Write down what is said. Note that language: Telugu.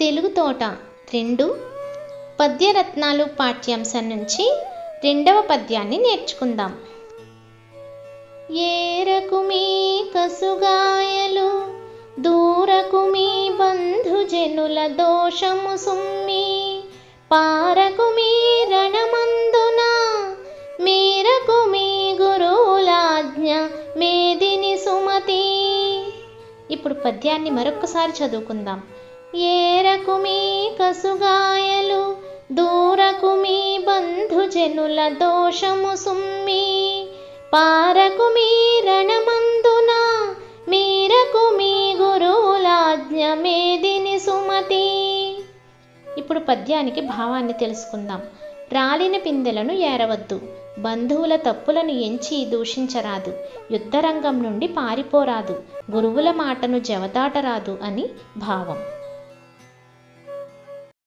తెలుగు తోట రెండు పద్యరత్నాలు పాఠ్యాంశం నుంచి రెండవ పద్యాన్ని నేర్చుకుందాం. ఏరకు మీ కసుగాయలు దూరకు మీ బంధుజనుల దోషము సుమ్మి పారకు మీ రణమందున మీరకు మీ గురువులాజ్ఞ మేదిని సుమతి. ఇప్పుడు పద్యాన్ని మరొక్కసారి చదువుకుందాం. ఏరకు మీ కసుగాయలు దూరకు మీ బంధుజనుల దోషము సుమ్మి. పారకు మీ రణమందున మీరకు మీ గురువులాజ్ఞ మేదిని సుమతి. ఇప్పుడు పద్యానికి భావాన్ని తెలుసుకుందాం. రాలిన పిందెలను ఏరవద్దు. బంధువుల తప్పులను ఎంచి దూషించరాదు. యుద్ధరంగం నుండి పారిపోరాదు. గురువుల మాటను జవదాటరాదు అని భావం.